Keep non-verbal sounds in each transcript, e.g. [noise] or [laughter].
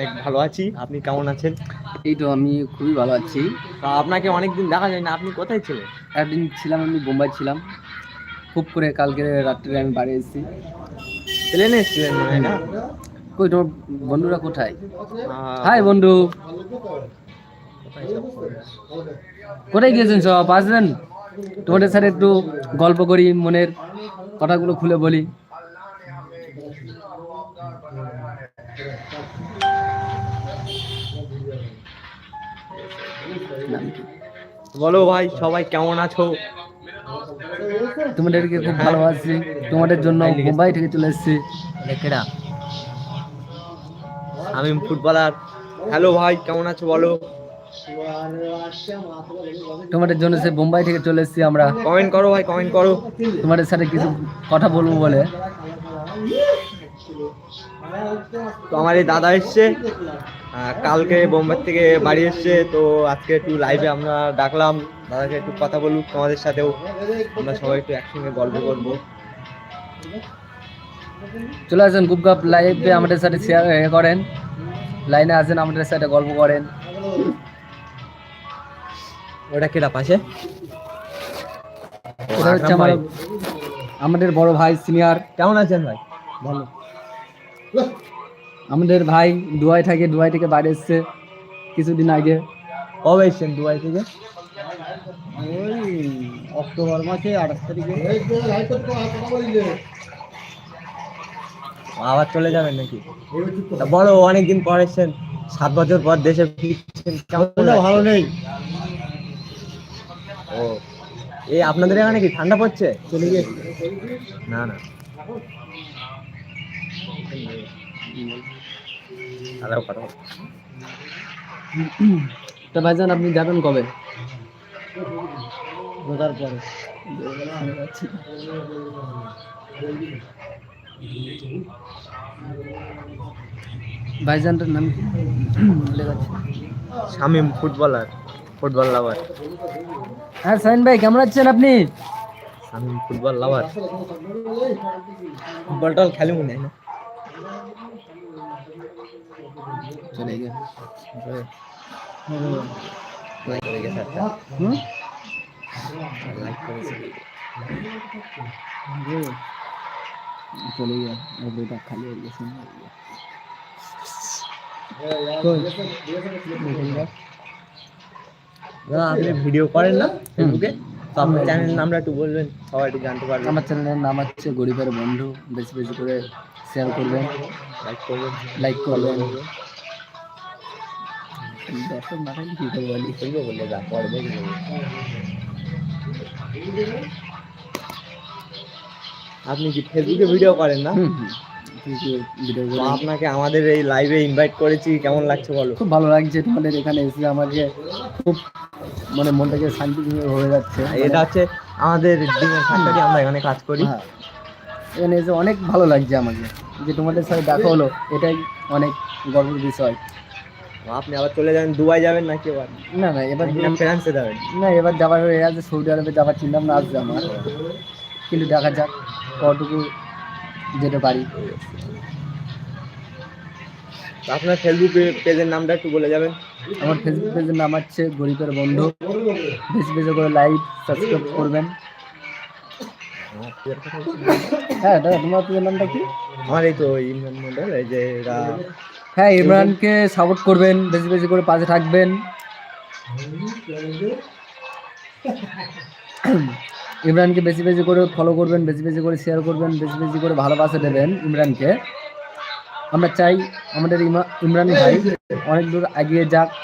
অনেক ভালো আছি। আপনি কেমন আছেন? এই তো আমি খুবই ভালো আছি। তা আপনাকে অনেকদিন দেখা যায় না। আপনি কোথায় ছিলেন? একদিন ছিলাম আমি বোম্বাই ছিলাম। খুব করে কালকে রাত্রে আমি বাড়ি এসেছি। প্লেনে এসেছিলেন না? কই তোমার বন্ধুরা কোথায়? হাই বন্ধু। কোথায় গিয়েছেন সব? আসবেন? তোমাদের সাথে একটু গল্প করি মনের কথাগুলো খুলে বলি। বলো ভাই সবাই কেমন আছো? তোমাদেরকে খুব ভালোবাসি। তোমাদের জন্য মুম্বাই থেকে চলে এসেছি। আমি ফুটবলার। হ্যালো ভাই কেমন আছো বলো? তোমাদের জন্য সে বোম্বাই থেকে চলে এসেছি আমরা। কমেন্ট করো ভাই কমেন্ট করো। তোমাদের সাথে কিছু কথা বলব বলে। তো আমার এই দাদা এসছে। কালকে বোম্বে থেকে বাড়ি এসছে তো আজকে একটু লাইভে আমরা ডাকলাম। দাদাকে একটু কথা বলুক তোমাদের সাথেও। আমরা সবাই একটু একসঙ্গে গল্প করব। চলে আসেন গুপগাপ লাইভে আমাদের সাথে শেয়ার করেন। লাইনে আসেন আমাদের সাথে গল্প করেন। ওটা কেটা পাশে? এটা হচ্ছে আমার আমাদের বড় ভাই সিনিয়র কেমন আছেন ভাই? ভালো। আমাদের ভাই দুবাই থাকে দুবাই থেকে বাইরে এসছে কিছুদিন আগে। কবে এসছেন দুবাই থেকে? ওই অক্টোবর মাসে আঠাশ তারিখে। আবার চলে যাবেন নাকি? তা বলো অনেকদিন পর এসছেন সাত বছর পর দেশে ফিরছেন কেমন ভালো নেই। ও এই আপনাদের এখানে কি ঠান্ডা পড়ছে? চলে গিয়ে না না। আলাও কথা। তো ভাইজান আপনি যাবেন কবে? রোজার পরে। ভাইজানটার নাম। Shamim footballer football lover. হ্যাঁ সাইন ভাই কেমন আছেন আপনি? Shamim football lover. ফুটবল টল খেলে মনে হয় না। চলে গিয়ে লাইক করে গেছে একটা হুম? লাইক করেছে। চলে গিয়ে বইটা খালি হয়ে গেছে। দাদা আপনি ভিডিও করেন না ফেসবুকে তো আপনার চ্যানেল নামটা একটু বলবেন সবাই একটু জানতে পারবে আমার চ্যানেলের নাম হচ্ছে গরিবের বন্ধু। বেশি বেশি করে শেয়ার করবেন। লাইক করবেন। লাইক করবেন। দর্শক না থাকলে কি করে বলি বলব বলে যা পড়বে আপনি কি ফেসবুকে ভিডিও করেন না? আপনাকে আমাদের এই লাইভে ইনভাইট করেছি কেমন লাগছে বলো? খুব ভালো লাগছে তোমাদের এখানে এসে আমাকে খুব মানে মনটাকে শান্তি হয়ে যাচ্ছে। এটা হচ্ছে আমাদের ডিমের ফ্যাক্টরি আমরা এখানে কাজ করি। হ্যাঁ। এখানে এসে অনেক ভালো লাগছে আমাকে। যে তোমাদের সাথে দেখা হলো এটাই অনেক গর্বের বিষয়। আপনি আবার চলে যাবেন দুবাই যাবেন নাকি এবার না না এবার ফ্রান্সে যাবেন? না এবার যাবার হয়ে আছে সৌদি আরবে যাবার চিন্তা ভাবনা আসবে আমার। কিন্তু দেখা যাক কতটুকু যেতে পারি। আপনার ফেসবুক পেজের নামটা একটু বলে যাবেন। আমার ফেসবুক পেজের নাম হচ্ছে গরিবের বন্ধু। বেশি বেশি করে লাইক সাবস্ক্রাইব করবেন। হ্যাঁ দাদা তোমার পেজের নামটা কি? আমার এই তো ইমরান মন্ডল এই যে এরা হ্যাঁ ইমরানকে সাপোর্ট করবেন বেশি বেশি করে পাশে থাকবেন। ইমরানকে বেশি বেশি করে ফলো করবেন বেশি বেশি করে শেয়ার করবেন বেশি বেশি করে ভালোবাসা দেবেন ইমরানকে। আমরা চাই আমাদের ইমা- ইমরান ভাই অনেক দূর এগিয়ে যাক। [laughs]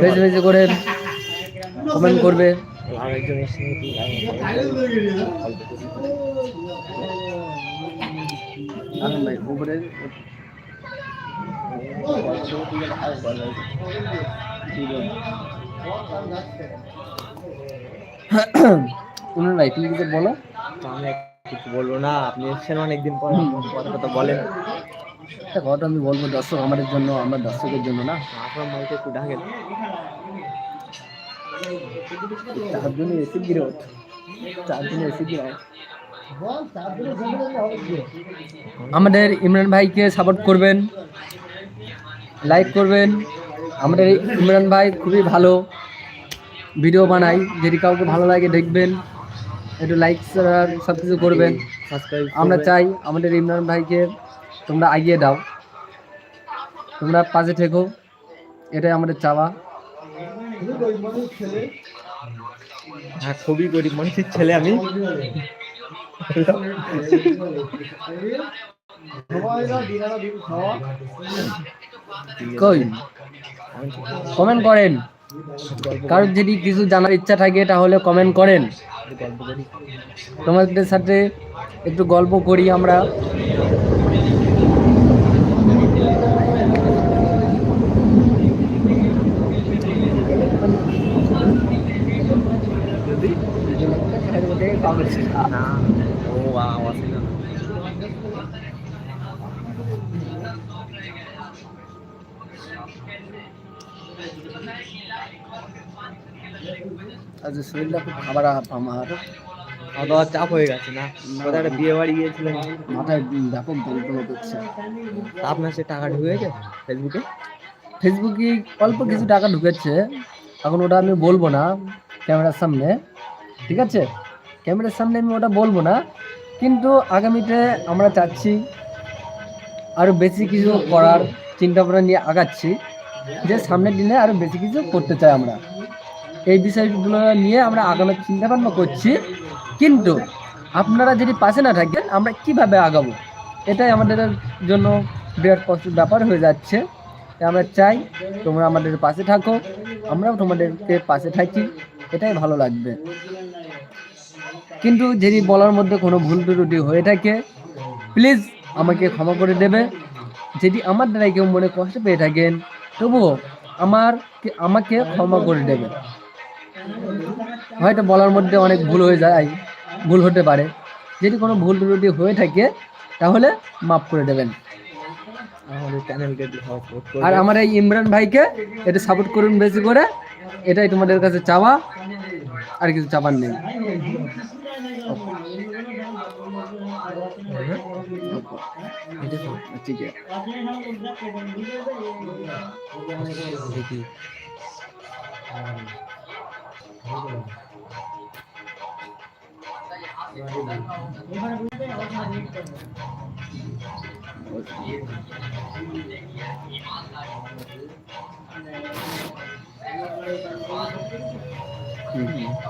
বেশি বেশি করে কমেন্ট করবে। ভাই উপরে উনুন ভাই তুমি কিছু বলো? আমি কিছু বলব না। আপনি এসেছেন অনেকদিন পর কথা কথা বলেন। একটা কথা আমি বলব দর্শক আমাদের জন্য আমার দর্শকের জন্য না আপনার মাইকে একটু ডাকেন। এসে এসে আমাদের ইমরান ভাইকে সাপোর্ট করবেন লাইক করবেন। আমাদের ইমরান ভাই খুবই ভালো ভিডিও বানাই যদি কাউকে ভালো লাগে দেখবেন, একটু লাইক সব কিছু করবেন। আমরা চাই আমাদের ইমরান ভাইকে তোমরা এগিয়ে দাও। তোমরা পাশে থেকো। এটাই আমাদের চাওয়া। হ্যাঁ খুবই গরিব মানুষের ছেলে আমি। কই? কমেন্ট করেন। কারোর যদি কিছু জানার ইচ্ছা থাকে তাহলে কমেন্ট করেন। তোমাদের সাথে একটু গল্প করি আমরা না ও বাবা আছে না আজ শরীরটা খুব খাবার আমার। খাওয়া দাওয়ার চাপ হয়ে গেছে না? কোথায় একটা বিয়ে বাড়ি গিয়েছিলেন? মাথায় ব্যাপক যন্ত্রণা করছে। আপনার সে টাকা ঢুকেছে ফেসবুকে? ফেসবুকে অল্প কিছু টাকা ঢুকেছে। এখন ওটা আমি বলব না ক্যামেরার সামনে। ঠিক আছে? ক্যামেরার সামনে আমি ওটা বলব না। কিন্তু আগামীতে আমরা চাচ্ছি আরও বেশি কিছু করার চিন্তা ভাবনা নিয়ে আগাচ্ছি। যে সামনের দিনে আরও বেশি কিছু করতে চাই আমরা। এই বিষয়গুলো নিয়ে আমরা আগানোর চিন্তা ভাবনা করছি। কিন্তু আপনারা যদি পাশে না থাকেন, আমরা কীভাবে আগাবো? এটাই আমাদের জন্য বিরাট কষ্টের ব্যাপার হয়ে যাচ্ছে। আমরা চাই তোমরা আমাদের পাশে থাকো। আমরাও তোমাদেরকে পাশে থাকি। এটাই ভালো লাগবে। কিন্তু যদি বলার মধ্যে কোনো ভুল ত্রুটি হয়ে থাকে প্লিজ আমাকে ক্ষমা করে দেবে। যদি আমার দ্বারা কেউ মনে কষ্ট পেয়ে থাকেন তবুও আমার আমাকে ক্ষমা করে দেবে। হয়তো বলার মধ্যে অনেক ভুল হয়ে যায় ভুল হতে পারে। যদি কোনো ভুল ত্রুটি হয়ে থাকে তাহলে মাফ করে দেবেন। আর আমার এই ইমরান ভাইকে এটা সাপোর্ট করুন বেশি করে। এটাই তোমাদের কাছে চাওয়া আর কিছু চাবার নেই। ঠিক আছে দেখি হুম।